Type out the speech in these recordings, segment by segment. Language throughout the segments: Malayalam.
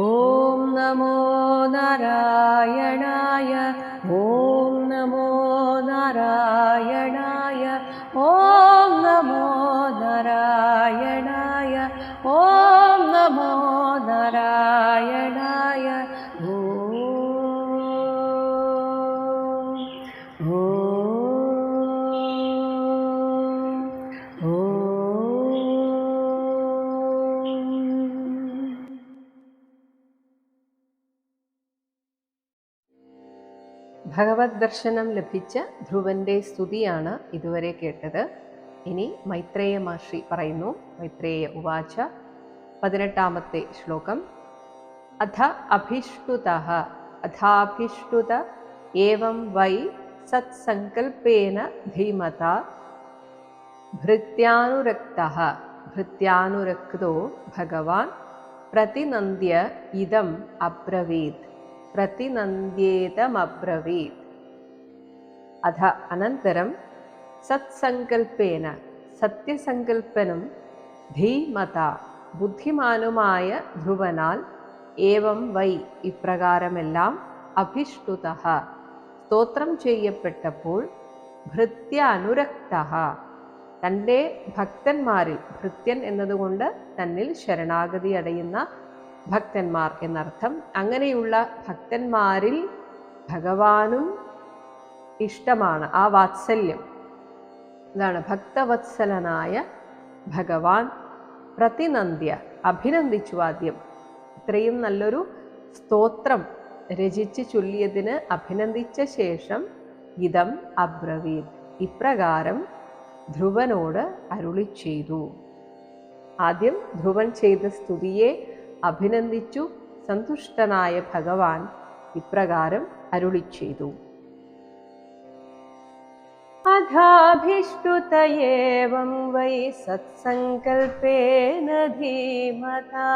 ॐ नमो नारायणाय ദർശനം ലഭിച്ച ധ്രുവന്റെ സ്തുതിയാണ് ഇതുവരെ കേട്ടത്. ഇനി മൈത്രേയ മഹർഷി പറയുന്നു. മൈത്രേയ ഉവാച പതിനെട്ടാമത്തെ ശ്ലോകം. അധ അഭിഷ്ടുത അഥാഭിഷ്ടുത ഏവം വൈ സത്സങ്കൽപ്പേന ധീമത ഭൃത്യാനുരക്ത ഭൃത്യാനുരക്തോ ഭഗവാൻ പ്രതിനന്ദ്യ ഇതം അബ്രവീത് പ്രതിനന്ദ്യേതമബ്രവീത്. അധ അനന്തരം സത്സങ്കൽപ്പേന സത്യസങ്കൽപ്പനും ധീമത ബുദ്ധിമാനുമായ ധ്രുവനാൽ ഏവം വൈ ഇപ്രകാരമെല്ലാം അഭിഷ്ടുത. സ്തോത്രം ചെയ്യപ്പെട്ടപ്പോൾ ഭൃത്യാനുരക്ത. തന്റെ ഭക്തന്മാരിൽ ഭൃത്യൻ എന്നതുകൊണ്ട് തന്നിൽ ശരണാഗതി അടയുന്ന ഭക്തന്മാർ എന്നർത്ഥം അങ്ങനെയുള്ള ഭക്തന്മാരിൽ ഭഗവാനും ഇഷ്ടമാണ് ആ വാത്സല്യം. ഇതാണ് ഭക്തവത്സലനായ ഭഗവാൻ പ്രതിനന്ദ്യ. അഭിനന്ദിച്ചു ആദ്യം. ഇത്രയും നല്ലൊരു സ്തോത്രം രചിച്ച് ചൊല്ലിയതിന് അഭിനന്ദിച്ച ശേഷം ഇതം അബ്രവീത്. ഇപ്രകാരം ധ്രുവനോട് അരുളി ചെയ്തു. ആദ്യം ധ്രുവൻ ചെയ്ത സ്തുതിയെ അഭിനന്ദിച്ചു. സന്തുഷ്ടനായ ഭഗവാൻ ഇപ്രകാരം അരുളി ചെയ്തു. अधाभिष्टुत एवं वै सत्सङ्कल्पेन धीमता।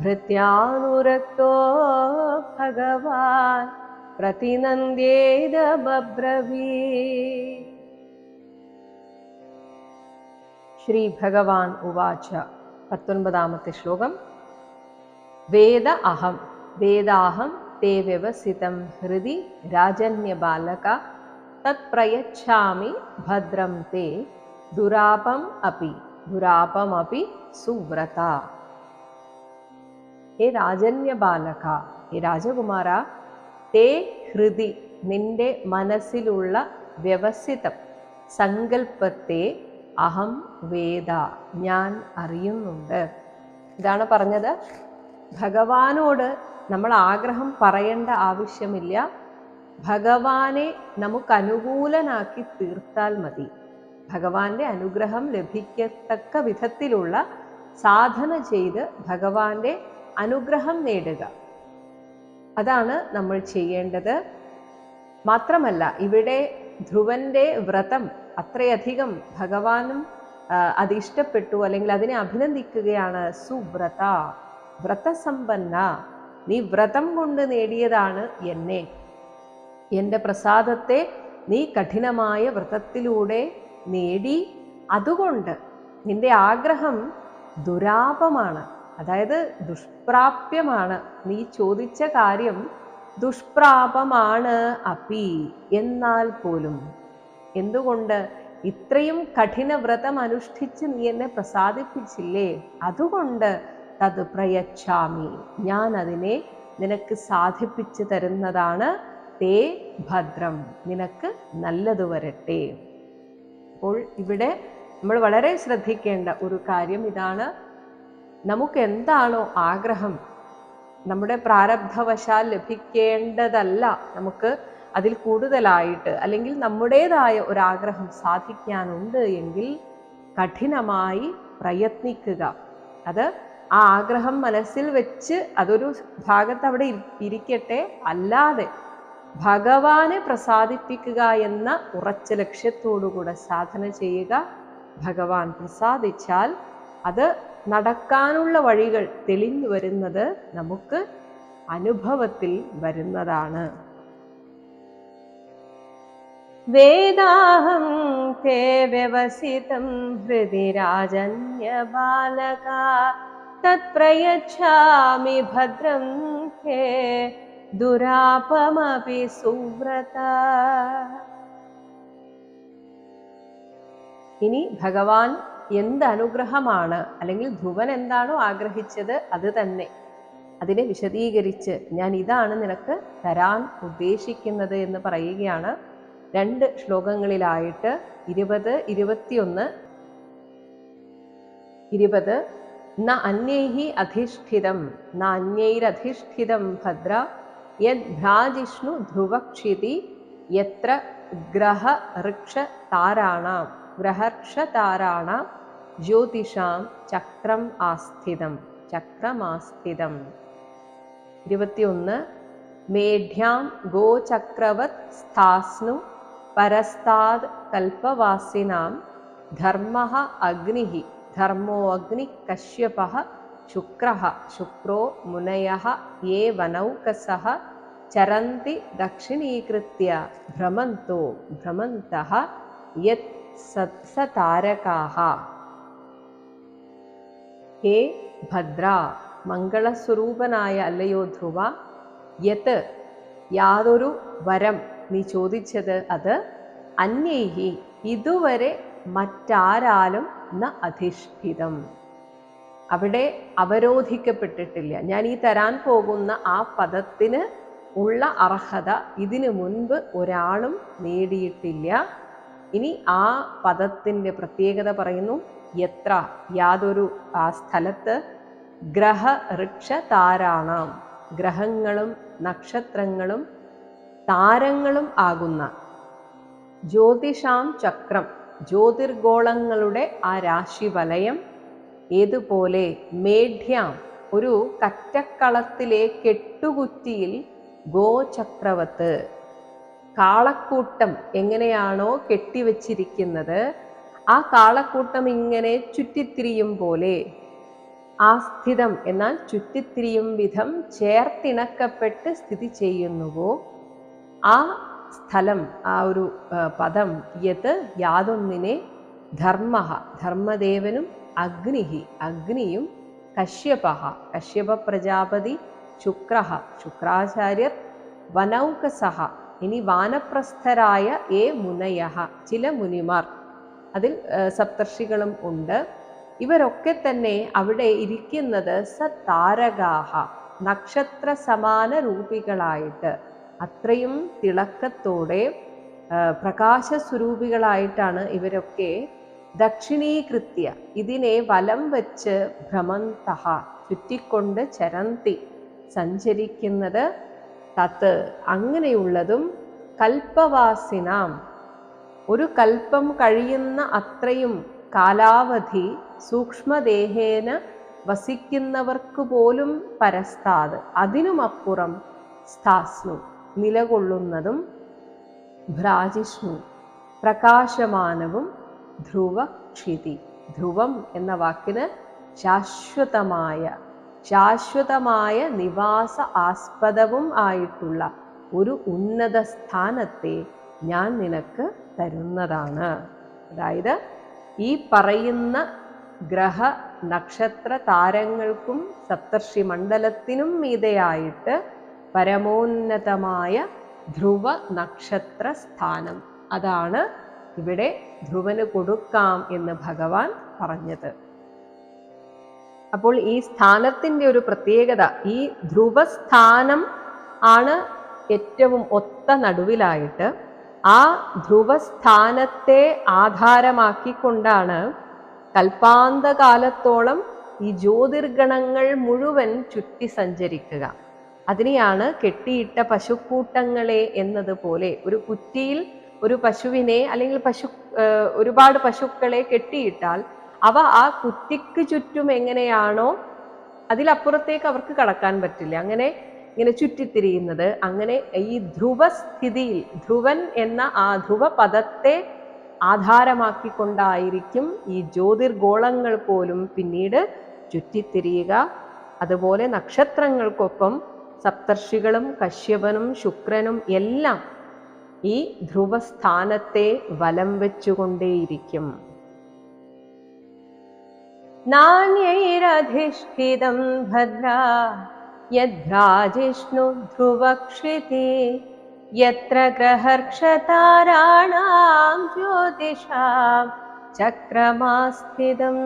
भृत्यानुरक्तो भगवान् प्रतिनन्द्येद्रवी श्रीभगवान् उवाच पतोन्बाम श्लोकं वेद अहं वेदाहं ते व्यवसितं हृदि राजन्यबालका തത് പ്രയച്ഛാമി ഭദ്രം തേ ദുരാപം അപി ദുരാപമപി സുവ്രത ഹേ രാജന്യ ബാലക ഹേ രാജകുമാര തേ ഹൃദി നിന്റെ മനസ്സിലുള്ള വ്യവസ്ഥിതം സങ്കല്പത്തെ അഹം വേദ ഞാൻ അറിയുന്നുണ്ട്। ഇതാണ് പറഞ്ഞത്. ഭഗവാനോട് നമ്മൾ ആഗ്രഹം പറയേണ്ട ആവശ്യമില്ല। ഭഗവാനെ നമുക്ക് അനുകൂലനാക്കി തീർത്താൽ മതി. ഭഗവാന്റെ അനുഗ്രഹം ലഭിക്കത്തക്ക വിധത്തിലുള്ള സാധന ചെയ്ത് ഭഗവാന്റെ അനുഗ്രഹം നേടുക. അതാണ് നമ്മൾ ചെയ്യേണ്ടത്. മാത്രമല്ല ഇവിടെ ധ്രുവന്റെ വ്രതം അത്രയധികം ഭഗവാനും അത് ഇഷ്ടപ്പെട്ടു അല്ലെങ്കിൽ അതിനെ അഭിനന്ദിക്കുകയാണ്. സുവ്രത വ്രതസമ്പന്ന നീ വ്രതം കൊണ്ട് നേടിയതാണ് എന്നെ. എന്റെ പ്രസാദത്തെ നീ കഠിനമായ വ്രതത്തിലൂടെ നേടി. അതുകൊണ്ട് നിന്റെ ആഗ്രഹം ദുരാപമാണ്. അതായത് ദുഷ്പ്രാപ്യമാണ്. നീ ചോദിച്ച കാര്യം ദുഷ്പ്രാപമാണ് അപ്പി. എന്നാൽ പോലും എന്തുകൊണ്ട് ഇത്രയും കഠിന വ്രതം അനുഷ്ഠിച്ച് നീ എന്നെ പ്രസാദിപ്പിച്ചില്ലേ? അതുകൊണ്ട് തത് പ്രയച്ഛാമി. ഞാൻ അതിനെ നിനക്ക് സാധിപ്പിച്ചു തരുന്നതാണ് തേ ഭദ്രം. നിനക്ക് നല്ലത് വരട്ടെ. അപ്പോൾ ഇവിടെ നമ്മൾ വളരെ ശ്രദ്ധിക്കേണ്ട ഒരു കാര്യം ഇതാണ്. നമുക്ക് എന്താണോ ആഗ്രഹം നമ്മുടെ പ്രാരബ്ധവശാൽ ലഭിക്കേണ്ടതല്ല. നമുക്ക് അതിൽ കൂടുതലായിട്ട് അല്ലെങ്കിൽ നമ്മുടേതായ ഒരാഗ്രഹം സാധിക്കാനുണ്ട് എങ്കിൽ കഠിനമായി പ്രയത്നിക്കുക. അത് ആ ആഗ്രഹം മനസ്സിൽ വെച്ച് അതൊരു ഭാഗത്ത് അവിടെ ഇരിക്കട്ടെ. അല്ലാതെ ഭഗവാനെ പ്രസാദിപ്പിക്കുക എന്ന ഉറച്ച ലക്ഷ്യത്തോടുകൂടെ സാധന ചെയ്യുക. ഭഗവാൻ പ്രസാദിച്ചാൽ അത് നടക്കാനുള്ള വഴികൾ തെളിഞ്ഞു വരുന്നത് നമുക്ക് അനുഭവത്തിൽ വരുന്നതാണ്. വേദാഹം തേ വ്യവസിതം ഹൃദി രാജന്യബാലക തത്പ്രയച്ഛാമി ഭദ്രം ഹേ ദുരാപമപി സുവ്രത. ഇനി ഭഗവാൻ എന്ത് അനുഗ്രഹമാണ് അല്ലെങ്കിൽ ധ്രുവൻ എന്താണോ ആഗ്രഹിച്ചത് അത് തന്നെ. അതിനെ വിശദീകരിച്ച് ഞാൻ ഇതാണ് നിനക്ക് തരാൻ ഉദ്ദേശിക്കുന്നത് എന്ന് പറയുകയാണ്. രണ്ട് ശ്ലോകങ്ങളിലായിട്ട് ഇരുപത് ഇരുപത്തിയൊന്ന് ഇരുപത്. ന അന്യൈഹി അധിഷ്ഠിതം ന അന്യൈരധിഷ്ഠിതം ഭദ്ര. യത് ഭ്രാജിഷ്ണു ധ്രുവക്ഷിതി യത്ര ഗ്രഹ ഋക്ഷ താരാണാം ഗ്രഹർക്ഷ താരാണാം ജ്യോതിഷാം ചക്രം ആസ്ഥിതം. ചക്രമാസ്ഥിതം ഇരുപത്തിയൊന്ന്. മേഢ്യാം ഗോചക്രവത് സ്ഥാസ്നു പരസ്താത് കൽപ്പവാസിനാം ധർമ്മ അഗ്നി. ധർമ്മോ അഗ്നി കശ്യപ ശുക്ര ശുക്രോ മുനയ യേ വനൗകസ ചരന്തി ദക്ഷിണീകൃത്യ ഭ്രമന്തോ ഭ്രമന്ത यत् सत्सतारकाः हे ഭദ്ര മംഗളസ്വരൂപനായ അല്ലയോ ധ്രുവ യത് യാതൊരു വരം നീ ചോദിച്ചത് അത് അന്യൈഹി ഇതുവരെ മറ്റാരാലും ന അധിഷ്ഠിതം. അവിടെ അവരോധിക്കപ്പെട്ടിട്ടില്ല. ഞാൻ ഈ തരാൻ പോകുന്ന ആ പദത്തിന് ഉള്ള അർഹത ഇതിനു മുൻപ് ഒരാളും നേടിയിട്ടില്ല. ഇനി ആ പദത്തിന്റെ പ്രത്യേകത പറയുന്നു. എത്ര യാതൊരു ആ സ്ഥലത്ത് ഗ്രഹ ഋക്ഷ താരാണാം. ഗ്രഹങ്ങളും നക്ഷത്രങ്ങളും താരങ്ങളും ആകുന്ന ജ്യോതിഷാം ചക്രം ജ്യോതിർഗോളങ്ങളുടെ ആ രാശിവലയം ഏതുപോലെ മേഢ്യാം ഒരു കറ്റക്കളത്തിലെ കെട്ടുകുറ്റിയിൽ ഗോചക്രവത്ത്. കാളക്കൂട്ടം എങ്ങനെയാണോ കെട്ടിവച്ചിരിക്കുന്നത് ആ കാളക്കൂട്ടം ഇങ്ങനെ ചുറ്റിത്തിരിയും പോലെ. ആസ്ഥിതം എന്നാൽ ചുറ്റിത്തിരിയും വിധം ചേർത്തിണക്കപ്പെട്ട് സ്ഥിതി ചെയ്യുന്നുവോ? ആ സ്ഥലം ആ ഒരു പദം യത് യാതൊന്നിനെ ധർമ്മ ധർമ്മദേവനും അഗ്നിഹി അഗ്നിയും കശ്യപ കശ്യപ പ്രജാപതി ശുക്ര ശുക്രാചാര്യർ വനൗകസഹ ഇനി വാനപ്രസ്ഥരായ ഏ മുനയ ചില മുനിമാർ. അതിൽ സപ്തർഷികളും ഉണ്ട്. ഇവരൊക്കെ തന്നെ അവിടെ ഇരിക്കുന്നത് സതാരകാഹ നക്ഷത്ര സമാന രൂപികളായിട്ട് അത്രയും തിളക്കത്തോടെ പ്രകാശസ്വരൂപികളായിട്ടാണ് ഇവരൊക്കെ ദക്ഷിണീകൃത്യ. ഇതിനെ വലം വച്ച് ഭ്രമന്തഹ ചുറ്റിക്കൊണ്ട് ചരന്തി സഞ്ചരിക്കുന്നത് തത്ത്. അങ്ങനെയുള്ളതും കൽപ്പവാസിനാം. ഒരു കൽപ്പം കഴിയുന്ന അത്രയും കാലാവധി സൂക്ഷ്മദേഹേന വസിക്കുന്നവർക്ക് പോലും പരസ്താത്. അതിനുമപ്പുറം സ്ഥാസ്നു നിലകൊള്ളുന്നതും ഭ്രാജിഷ്ണു പ്രകാശമാനവും ധ്രുവക്ഷിതി. ധ്രുവം എന്ന വാക്കിന് ശാശ്വതമായ ശാശ്വതമായ നിവാസ ആസ്പദവും ആയിട്ടുള്ള ഒരു ഉന്നത സ്ഥാനത്തെ ഞാൻ നിനക്ക് തരുന്നതാണ്. അതായത് ഈ പറയുന്ന ഗ്രഹ നക്ഷത്ര താരങ്ങൾക്കും സപ്തർഷി മണ്ഡലത്തിനും മീതയായിട്ട് പരമോന്നതമായ ധ്രുവ നക്ഷത്ര സ്ഥാനം. അതാണ് ഇവിടെ ധ്രുവന് കൊടുക്കാം എന്ന് ഭഗവാൻ പറഞ്ഞത്. അപ്പോൾ ഈ സ്ഥാനത്തിന്റെ ഒരു പ്രത്യേകത ഈ ധ്രുവസ്ഥാനം ആണ് ഏറ്റവും ഒത്ത നടുവിലായിട്ട് ആ ധ്രുവസ്ഥാനത്തെ ആധാരമാക്കിക്കൊണ്ടാണ് കൽപ്പാന്തകാലത്തോളം ഈ ജ്യോതിർഗണങ്ങൾ മുഴുവൻ ചുറ്റി സഞ്ചരിക്കുക. അതിനെയാണ് കെട്ടിയിട്ട പശുക്കൂട്ടങ്ങളെ എന്നതുപോലെ ഒരു കുറ്റിയിൽ ഒരു പശുവിനെ അല്ലെങ്കിൽ പശു ഒരുപാട് പശുക്കളെ കെട്ടിയിട്ടാൽ അവ ആ കുറ്റിക്ക് ചുറ്റും എങ്ങനെയാണോ അതിലപ്പുറത്തേക്ക് അവർക്ക് കടക്കാൻ പറ്റില്ല. അങ്ങനെ ഇങ്ങനെ ചുറ്റിത്തിരിയുന്നത്. അങ്ങനെ ഈ ധ്രുവസ്ഥിതിയിൽ ധ്രുവൻ എന്ന ആ ധ്രുവ പദത്തെ ആധാരമാക്കിക്കൊണ്ടായിരിക്കും ഈ ജ്യോതിർഗോളങ്ങൾ പോലും പിന്നീട് ചുറ്റിത്തിരിയുക. അതുപോലെ നക്ഷത്രങ്ങൾക്കൊപ്പം സപ്തർഷികളും കശ്യപനും ശുക്രനും എല്ലാം ഈ ധ്രുവസ്ഥാനത്തെ വലം വെച്ചുകൊണ്ടേയിരിക്കും नान्यैरधिष्ठितं भद्रा यद्भ्राजिष्णु ध्रुवक्षिति यत्र ग्रहर्क्षताराणां ज्योतिषां चक्रमास्थितम्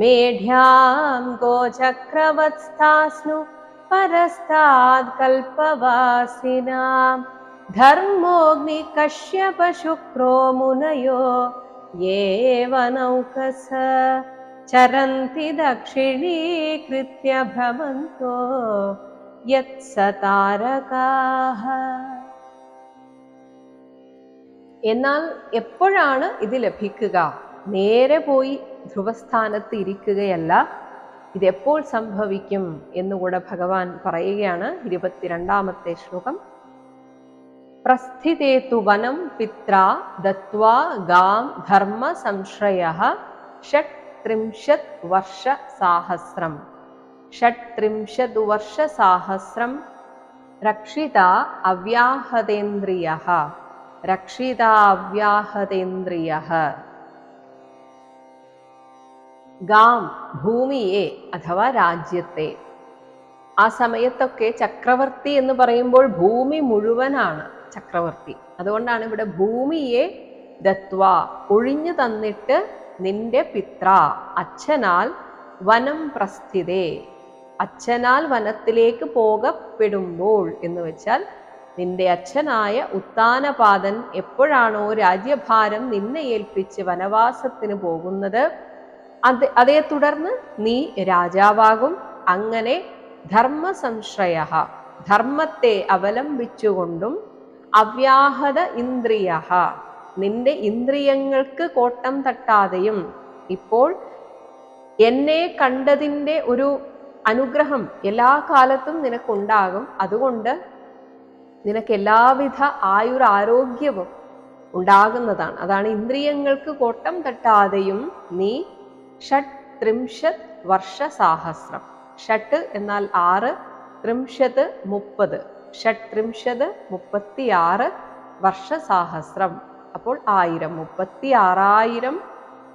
मेढ्यां गोचक्रवत्स्थास्नु परस्तात् कल्पवासिनां धर्मोऽग्निकश्यपशुक्रो मुनयो येव नौकस चरन्ति दक्षिणीकृत्य भ्रमन्तो യത്സതാരകാഹ എന്നാൽ എപ്പോഴാണ് ഇത് ലഭിക്കുക നേരെ പോയി ധ്രുവസ്ഥാനത്ത് ഇരിക്കുകയല്ല ഇതെപ്പോൾ സംഭവിക്കും എന്നുകൂടെ ഭഗവാൻ പറയുകയാണ് ഇരുപത്തിരണ്ടാമത്തെ ശ്ലോകം പ്രസ്ഥിതേതു വനം പിത്ര ദത്വാ ഗാം ധർമ്മ സംശ്രയ ഷട്ട് ത്രിംശത് വർഷ സാഹസ്രം. ഷട്ട് ത്രിംശത് വർഷ സാഹസ്രം രക്ഷിത അവ്യാഹതേന്ദ്രിയ. രക്ഷിത അവ്യാഹതേന്ദ്രിയ. ഗാം ഭൂമിയെ അഥവാ രാജ്യത്തെ. ആ സമയത്തൊക്കെ ചക്രവർത്തി എന്ന് പറയുമ്പോൾ ഭൂമി മുഴുവനാണ്. ചക്രവർത്തി. അതുകൊണ്ടാണ് ഇവിടെ ഭൂമിയെ ദത്വ ഒഴിഞ്ഞു തന്നിട്ട് നിന്റെ പിത്ര അച്ഛനാൽ വനം പ്രസ്ഥിതേ. അച്ഛനാൽ വനത്തിലേക്ക് പോകപ്പെടുമ്പോൾ എന്ന് വെച്ചാൽ നിന്റെ അച്ഛനായ ഉത്താനപാദൻ എപ്പോഴാണോ രാജ്യഭാരം നിന്നെ ഏൽപ്പിച്ച് വനവാസത്തിന് പോകുന്നത് അത് അതേ തുടർന്ന് നീ രാജാവാകും. അങ്ങനെ ധർമ്മ സംശ്രയ ധർമ്മത്തെ അവലംബിച്ചുകൊണ്ടും അവ്യാഹത ഇന്ദ്രിയ. നിന്റെ ഇന്ദ്രിയങ്ങൾക്ക് കോട്ടം തട്ടാതെയും ഇപ്പോൾ എന്നെ കണ്ടതിന്റെ ഒരു അനുഗ്രഹം എല്ലാ കാലത്തും നിനക്കുണ്ടാകും. അതുകൊണ്ട് നിനക്ക് എല്ലാവിധ ആയുരാരോഗ്യവും ഉണ്ടാകുന്നതാണ്. അതാണ് ഇന്ദ്രിയങ്ങൾക്ക് കോട്ടം തട്ടാതെയും നീ ഷട്ട് ത്രിംശത് വർഷ സാഹസ്രം. ഷട്ട് എന്നാൽ ആറ് ത്രിംശത് മുപ്പത്. ഷട്ട് ത്രിംശത് മുപ്പത്തിയാറ് വർഷസാഹസ്രം. അപ്പോൾ ആയിരം മുപ്പത്തി ആറായിരം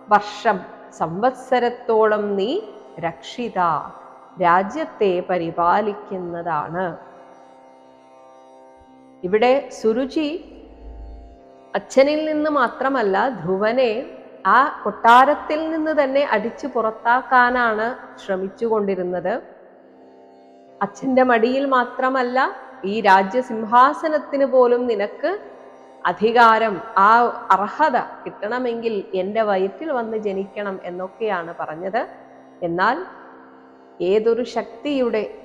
വർഷം സംവത്സരത്തോളം നീ രക്ഷിത. രാജ്യത്തെ പരിപാലിക്കുന്നതാണ്. ഇവിടെ സുരുചി അച്ഛനിൽ നിന്ന് മാത്രമല്ല ധ്രുവനെ ആ കൊട്ടാരത്തിൽ നിന്ന് തന്നെ അടിച്ചു പുറത്താക്കാനാണ് ശ്രമിച്ചുകൊണ്ടിരുന്നത്. അച്ഛന്റെ മടിയിൽ മാത്രമല്ല ഈ രാജ്യസിംഹാസനത്തിന് പോലും നിനക്ക് അധികാരം ആ അർഹത കിട്ടണമെങ്കിൽ എന്റെ വയറ്റിൽ വന്ന് ജനിക്കണം എന്നൊക്കെയാണ് പറഞ്ഞത്. എന്നാൽ ഏതൊരു ശക്തിയുടെ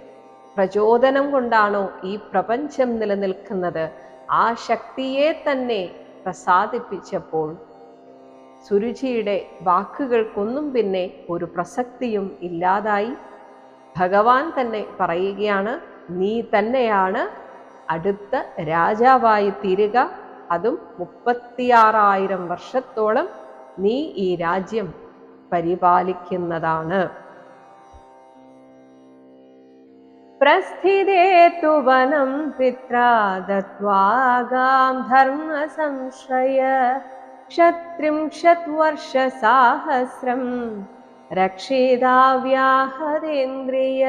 പ്രചോദനം കൊണ്ടാണോ ഈ പ്രപഞ്ചം നിലനിൽക്കുന്നത്? ആ ശക്തിയെ തന്നെ പ്രസാദിപ്പിച്ചപ്പോൾ സുരുചിയുടെ വാക്കുകൾക്കൊന്നും പിന്നെ ഒരു പ്രസക്തിയും ഇല്ലാതായി. ഭഗവാൻ തന്നെ പറയുകയാണ് നീ തന്നെയാണ് അടുത്ത രാജാവായി തീരുക. അതും മുപ്പത്തിയാറായിരം വർഷത്തോളം നീ ഈ രാജ്യം പരിപാലിക്കുന്നതാണ്. പ്രസ്ഥിതേ വനം പിത്രാ ദത്വാഗാം ധർമ്മ സംശ്രയ ക്ഷത്രിംശത് വർഷസാഹസ്രം രക്ഷിതാവ്യാഹതേന്ദ്രിയ.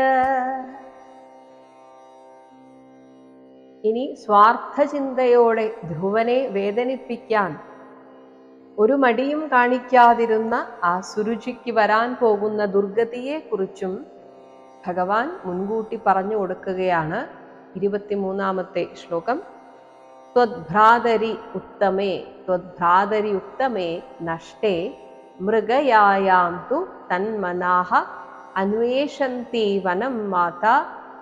ഇനി സ്വാർത്ഥചിന്തയോടെ ധ്രുവനെ വേദനിപ്പിക്കാൻ ഒരു മടിയും കാണിക്കാതിരുന്ന ആ സുരുചിക്ക് വരാൻ പോകുന്ന ദുർഗതിയെക്കുറിച്ചും ഭഗവാൻ മുൻകൂട്ടി പറഞ്ഞു കൊടുക്കുകയാണ് ഇരുപത്തിമൂന്നാമത്തെ ശ്ലോകം. ത്വദ്ഭ്രാതരി ഉത്തമേ ത്വദ്ഭ്രാതരി ഉത്തമേ നഷ്ടേ മൃഗയായാം തു തന്മനാഹ അന്വേഷന്തി വനം മാതാ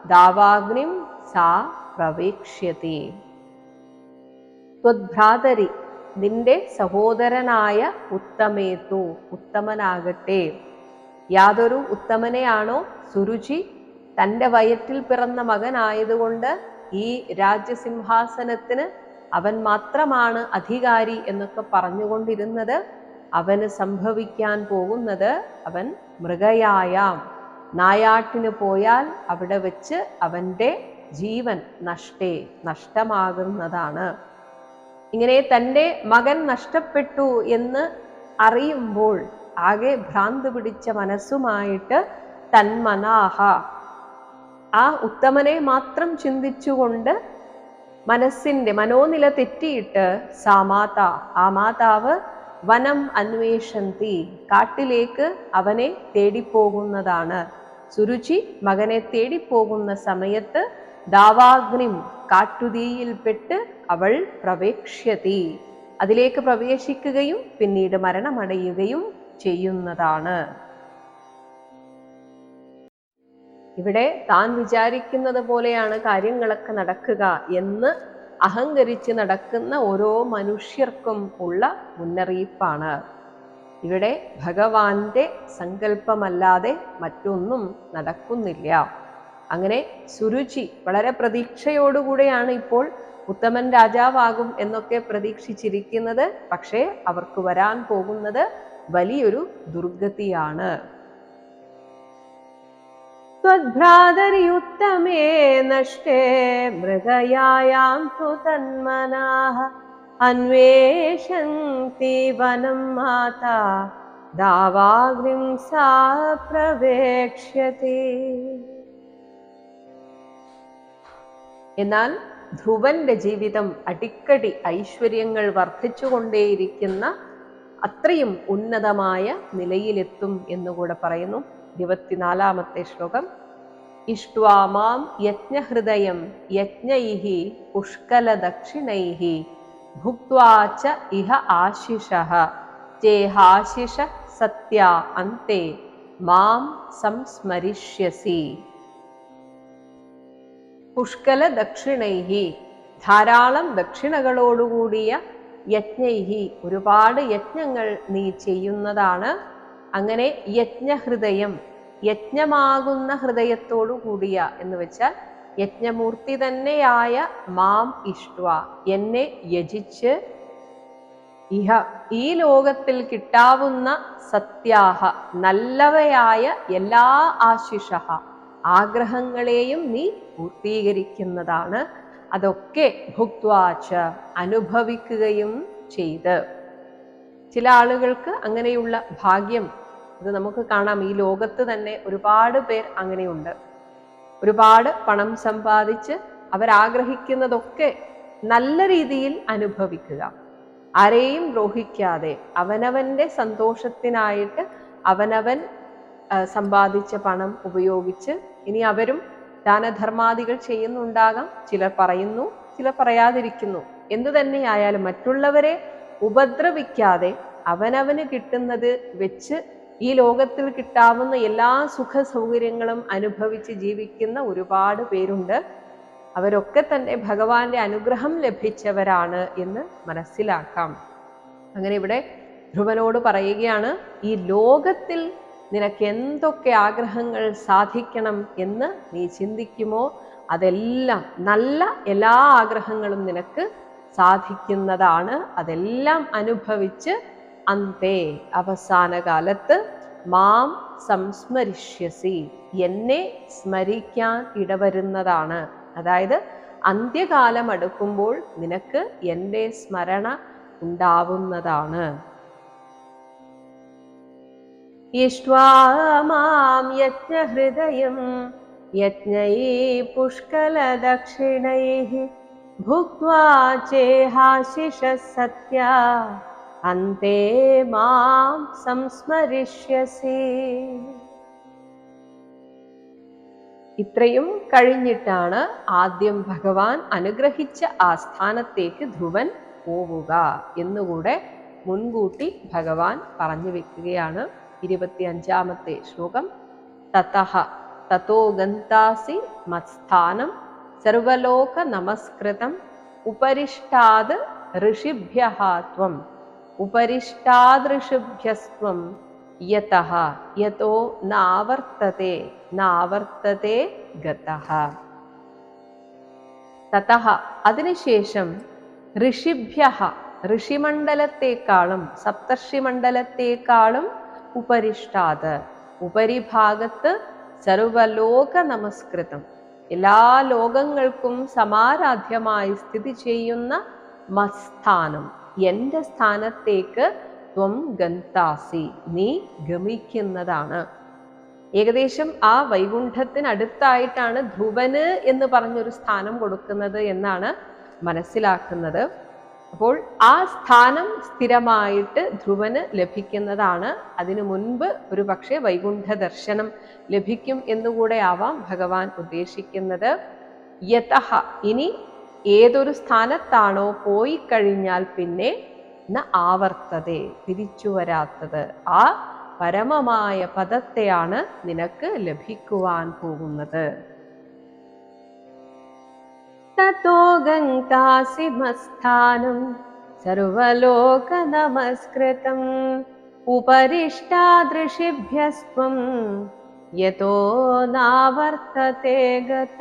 ദാവാഗ്നിം സാ പ്രവേക്ഷ്യത്തെ ത്വദ്ഭ്രാതരി നിന്റെ സഹോദരനായ ഉത്തമേത്തു ഉത്തമനാകട്ടെ. യാതൊരു ഉത്തമനെയാണോ സുരുചി? തന്റെ വയറ്റിൽ പിറന്ന മകനായതുകൊണ്ട് ഈ രാജ്യസിംഹാസനത്തിന് അവൻ മാത്രമാണ് അധികാരി എന്നൊക്കെ പറഞ്ഞുകൊണ്ടിരുന്നത്. അവന് സംഭവിക്കാൻ പോകുന്നത് അവൻ മൃഗയായാം. നായാട്ടിന് പോയാൽ അവിടെ വെച്ച് അവന്റെ ജീവൻ നഷ്ടേ നഷ്ടമാകുന്നതാണ്. ഇങ്ങനെ തന്റെ മകൻ നഷ്ടപ്പെട്ടു എന്ന് അറിയുമ്പോൾ ആകെ ഭ്രാന്ത് പിടിച്ച മനസ്സുമായിട്ട് തന്മനാഹ. ആ ഉത്തമനെ മാത്രം ചിന്തിച്ചുകൊണ്ട് മനസ്സിന്റെ മനോനില തെറ്റിയിട്ട് സാമാത ആ മാതാവ് വനം അന്വേഷന്തി കാട്ടിലേക്ക് അവനെ തേടിപ്പോകുന്നതാണ്. സുരുചി മകനെ തേടിപ്പോകുന്ന സമയത്ത് ദാവാഗ്നിം കാട്ടുതീയിൽപ്പെട്ട് അവൾ പ്രവേക്ഷ്യതി. അതിലേക്ക് പ്രവേശിക്കുകയും പിന്നീട് മരണമടയുകയും ചെയ്യുന്നതാണ്. ഇവിടെ താൻ വിചാരിക്കുന്നത് പോലെയാണ് കാര്യങ്ങളൊക്കെ നടക്കുക എന്ന് അഹങ്കരിച്ച് നടക്കുന്ന ഓരോ മനുഷ്യർക്കും ഉള്ള മുന്നറിയിപ്പാണ്. ഇവിടെ ഭഗവാന്റെ സങ്കല്പമല്ലാതെ മറ്റൊന്നും നടക്കുന്നില്ല. അങ്ങനെ സുരുചി വളരെ പ്രതീക്ഷയോടുകൂടെയാണ് ഇപ്പോൾ ഉത്തമൻ രാജാവാകും എന്നൊക്കെ പ്രതീക്ഷിച്ചിരിക്കുന്നത് പക്ഷേ അവർക്ക് വരാൻ പോകുന്നത് വലിയൊരു ദുർഗതിയാണ് त्वद्भ्रातर्युत्तमे नष्टे मृगयायां तु तन्मनाः अन्वेषन्ति वनं माता दावाग्निं सा प्रवेक्ष्यते എന്നാൽ ധ്രുവന്റെ ജീവിതം അടിക്കടി ഐശ്വര്യങ്ങൾ വർദ്ധിച്ചുകൊണ്ടേയിരിക്കുന്ന അത്രയും ഉന്നതമായ നിലയിലെത്തും എന്നുകൂടെ പറയുന്നു. ഇരുപത്തിനാലാമത്തെ ശ്ലോകം. ഇഷ്ട്വാമാം യജ്ഞഹൃദയം യജ്ഞൈഹി പുഷ്കലദക്ഷിണൈഹി ഭുക്വാച്ച ഇഹ ആശിഷഃ. ചേഹാശിഷ സത്യ അന്തേ മാം സംസ്മരിഷ്യസി. പുഷ്കല ദക്ഷിണൈഹി ധാരാളം ദക്ഷിണകളോടുകൂടിയ യജ്ഞൈഹി ഒരുപാട് യജ്ഞങ്ങൾ നീ ചെയ്യുന്നതാണ്. അങ്ങനെ യജ്ഞഹൃദയം യജ്ഞമാകുന്ന ഹൃദയത്തോടു കൂടിയ എന്ന് വെച്ചാൽ യജ്ഞമൂർത്തി തന്നെയായ മാം ഇഷ്ട എന്നെ യജിച്ച് ഇഹ ഈ ലോകത്തിൽ കിട്ടാവുന്ന സത്യാഹ നല്ലവയായ എല്ലാ ആശിഷ ആഗ്രഹങ്ങളെയും നീ പൂർത്തീകരിക്കുന്നതാണ്. അതൊക്കെ ഭുക്വാച്ച അനുഭവിക്കുകയും ചെയ്ത്. ചില ആളുകൾക്ക് അങ്ങനെയുള്ള ഭാഗ്യം അത് നമുക്ക് കാണാം. ഈ ലോകത്ത് തന്നെ ഒരുപാട് പേർ അങ്ങനെയുണ്ട്. ഒരുപാട് പണം സമ്പാദിച്ച് അവരാഗ്രഹിക്കുന്നതൊക്കെ നല്ല രീതിയിൽ അനുഭവിക്കുക. ആരെയും ദ്രോഹിക്കാതെ അവനവന്റെ സന്തോഷത്തിനായിട്ട് അവനവൻ സമ്പാദിച്ച പണം ഉപയോഗിച്ച് ഇനി അവരും ദാനധർമാദികൾ ചെയ്യുന്നുണ്ടാകാം. ചിലർ പറയുന്നു ചിലർ പറയാതിരിക്കുന്നു. എന്തു തന്നെയായാലും മറ്റുള്ളവരെ ഉപദ്രവിക്കാതെ അവനവന് കിട്ടുന്നത് വെച്ച് ഈ ലോകത്തിൽ കിട്ടാവുന്ന എല്ലാ സുഖ സൗകര്യങ്ങളും അനുഭവിച്ച് ജീവിക്കുന്ന ഒരുപാട് പേരുണ്ട്. അവരൊക്കെ തന്നെ ഭഗവാന്റെ അനുഗ്രഹം ലഭിച്ചവരാണ് എന്ന് മനസ്സിലാക്കാം. അങ്ങനെ ഇവിടെ ധ്രുവനോട് പറയുകയാണ് ഈ ലോകത്തിൽ നിനക്ക് എന്തൊക്കെ ആഗ്രഹങ്ങൾ സാധിക്കണം എന്ന് നീ ചിന്തിക്കുമോ? അതെല്ലാം നല്ല എല്ലാ ആഗ്രഹങ്ങളും നിനക്ക് സാധിക്കുന്നതാണ്. അതെല്ലാം അനുഭവിച്ച് അന്തേ അവസാന കാലത്ത് മാം സംസ്മരിഷ്യസി എന്നെ സ്മരിക്കാൻ ഇടവരുന്നതാണ്. അതായത് അന്ത്യകാലം അടുക്കുമ്പോൾ നിനക്ക് എന്റെ സ്മരണ ഉണ്ടാവുന്നതാണ്. യിഷ്ട്വാ മാം യജ്ഞഹൃദയം യജ്ഞൈ പുഷ്കലദക്ഷിണൈः ഭുക്വാ ചേഹാശിഷ സത്യ അന്തേ മാം സംസ്മരിഷ്യസി. ഇത്രയും കഴിഞ്ഞിട്ടാണ് ആദ്യം ഭഗവാൻ അനുഗ്രഹിച്ച ആ സ്ഥാനത്തേക്ക് ധ്രുവൻ പോവുക എന്നുകൂടെ മുൻകൂട്ടി ഭഗവാൻ പറഞ്ഞു വെക്കുകയാണ്. ഇരുപത്തി അഞ്ചാമത്തെ ശ്ലോകം. തതഹ തതോ ഗന്താസി മത്സ്ഥാനം സർവലോക നമസ്കൃതം ഉപരിഷ്ടാത് ഋഷിഭ്യ ത്വം ഉപരിഷ്ടാദൃഷിഭ്യസ്ത്വം യതഃ യതോ നാവർത്തത്തെ നാവർത്തത്തെ ഗതഃ തതഃ അതിനുശേഷം ഋഷിഭ്യ ഋഷിമണ്ഡലത്തെക്കാളും സപ്തർഷിമണ്ഡലത്തെക്കാളും ഉപരിഷ്ടാത്. ഉപരിഭാഗത്ത് സർവലോക നമസ്കൃതം. എല്ലാ ലോകങ്ങൾക്കും സമാരാധ്യമായി സ്ഥിതി ചെയ്യുന്ന മസ്ഥാനം. എന്റെ സ്ഥാനത്തേക്ക് ത്വം ഗന്താസി നീ ഗമിക്കുന്നതാണ്. ഏകദേശം ആ വൈകുണ്ഠത്തിനടുത്തായിട്ടാണ് ധ്രുവന് എന്ന് പറഞ്ഞൊരു സ്ഥാനം കൊടുക്കുന്നത് എന്നാണ് മനസ്സിലാക്കുന്നത്. അപ്പോൾ ആ സ്ഥാനം സ്ഥിരമായിട്ട് ധ്രുവന് ലഭിക്കുന്നതാണ്. അതിനു മുൻപ് ഒരു പക്ഷേ വൈകുണ്ഠ ദർശനം ലഭിക്കും എന്നുകൂടെ ആവാം ഭഗവാൻ ഉദ്ദേശിക്കുന്നത്. യതഹ ഇനി ഏതൊരു സ്ഥാനത്താണോ പോയി കഴിഞ്ഞാൽ പിന്നെ ന ആവർത്തതെ തിരിച്ചു വരാത്തത്. ആ പരമമായ പദത്തെയാണ് നിനക്ക് ലഭിക്കുവാൻ പോകുന്നത്. ततो गङ्कासिंहस्थानं सर्वलोकनमस्कृतम् उपरिष्टादृशिभ्यस्त्वं यतो नावर्तते गत।